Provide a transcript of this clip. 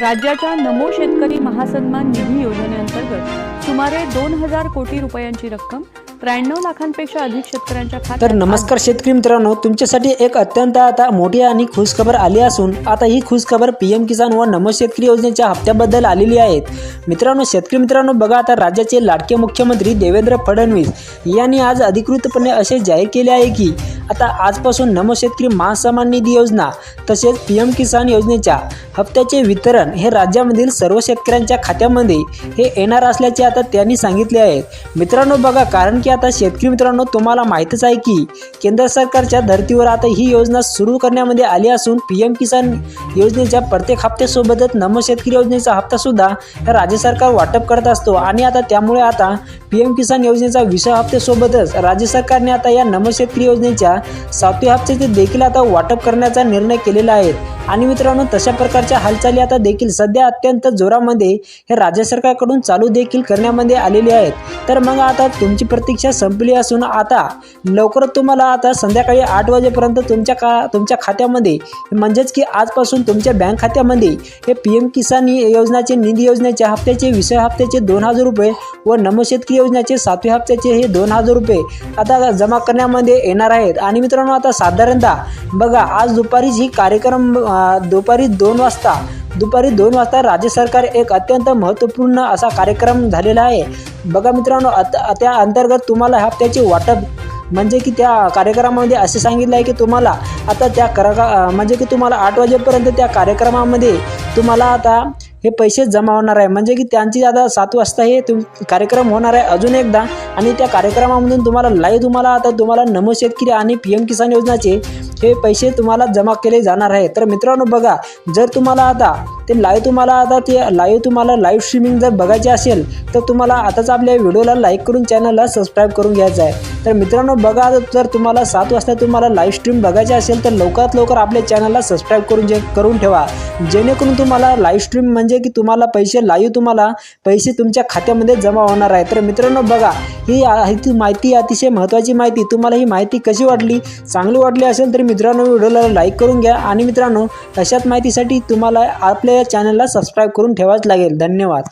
राज्याच्या नमो शेतकरी महासन्मान निधी योजनेअंतर्गत सुमारे दोन हजार कोटी रुपयांची रक्कम त्र्याण्णव लाखांपेक्षा अधिक शेतकऱ्यांच्या तर नमस्कार शेतकरी मित्रांनो तुमच्यासाठी एक अत्यंत आता मोठी आणि खुशखबर आली असून आता ही खुशखबर पी एम किसान व नमो शेतकरी योजनेच्या हप्त्याबद्दल आलेली आहेत. मित्रांनो शेतकरी मित्रांनो बघा आता राज्याचे लाडके मुख्यमंत्री देवेंद्र फडणवीस यांनी आज अधिकृतपणे असे जाहीर केले आहे की आता आजपासून नमो शेतकरी महासन्मान निधी योजना तसेच पी एम किसान योजनेच्या हप्त्याचे वितरण हे राज्यामधील सर्व शेतकऱ्यांच्या खात्यामध्ये हे येणार असल्याचे आता त्यांनी सांगितले आहे. मित्रांनो बघा कारण की आता शेतकरी मित्रांनो तुम्हाला माहीतच आहे की केंद्र सरकारच्या धर्तीवर आता ही योजना सुरू करण्यामध्ये आली असून पी एम किसान योजनेच्या प्रत्येक हप्त्यासोबतच नमो शेतकरी योजनेचा हप्तासुद्धा हे राज्य सरकार वाटप करत असतो. आणि आता त्यामुळे आता पी एम किसान योजनेचा विषय हप्त्यासोबतच राज्य सरकारने आता या नमो शेतकरी योजनेच्या सातव्या हप्त्याचे देखील आता वाटप करण्याचा निर्णय केलेला आहे. आणि मित्रांनो तशा प्रकारच्या हालचाली आता देखील सध्या अत्यंत जोरामध्ये हे राज्य सरकारकडून चालू देखील करण्यामध्ये आलेले आहेत. तर मग आता तुमची प्रतीक्षा संपली असून आता लवकरच तुम्हाला आता संध्याकाळी आठ वाजेपर्यंत तुमच्या का तुमच्या खात्यामध्ये म्हणजेच की आजपासून तुमच्या बँक खात्यामध्ये हे पी एम किसान योजनाचे निधी योजनेच्या हप्त्याचे विषय हप्त्याचे दोन हजार रुपये व नमशेतकी योजनेचे सातव्या हप्त्याचे हे दोन हजार रुपये आता जमा करण्यामध्ये येणार आहेत. आणि मित्रांनो आता साधारणतः बघा आज दुपारीच ही कार्यक्रम दुपारी दोन वाजता दुपारी दोन वाजता राज्य सरकार एक अत्यंत महत्त्वपूर्ण असा कार्यक्रम झालेला आहे. बघा मित्रांनो आता त्या अंतर्गत तुम्हाला हप्त्याचे वाटप म्हणजे की त्या कार्यक्रमामध्ये असे सांगितलं आहे की तुम्हाला आता त्या करा म्हणजे की तुम्हाला आठ वाजेपर्यंत त्या कार्यक्रमामध्ये तुम्हाला आता हे पैसे जमा होणार आहे. म्हणजे की त्यांची आता सात वाजता हे तुम कार्यक्रम होणार आहे. अजून एकदा आणि त्या कार्यक्रमामधून तुम्हाला लाईव्ह तुम्हाला आता तुम्हाला नमो शेतकरी आणि पी एम किसान योजनाचे हे पैसे तुम्हाला जमा केले जाणार आहे. तर मित्रांनो बघा जर तुम्हाला आता ते लाईव्ह तुम्हाला आता ते लाईव्ह तुम्हाला लाईव्ह स्ट्रीमिंग जर बघायचे असेल तर तुम्हाला आताच आपल्या व्हिडिओला लाईक करून चॅनलला सबस्क्राईब करून घ्यायचं आहे. तर मित्रांनो बघा जर तुम्हाला सात वाजता तुम्हाला लाईव्ह स्ट्रीम बघायचे असेल तर लवकरात लवकर आपल्या चॅनलला सबस्क्राईब करून जे करून ठेवा. जेणेकरून तुम्हाला लाईव्ह स्ट्रीम म्हणजे की तुम्हाला पैसे लाईव्ह तुम्हाला पैसे तुमच्या खात्यामध्ये जमा होणार आहे. तर मित्रांनो बघा ही माहिती अतिशय महत्त्वाची माहिती. तुम्हाला ही माहिती कशी वाटली? चांगली वाटली असेल तर मित्रांनो व्हिडिओला लाईक करून घ्या. आणि मित्रांनो अशाच माहितीसाठी तुम्हाला आपल्या या चॅनलला सबस्क्राईब करून ठेवाच लागेल. धन्यवाद.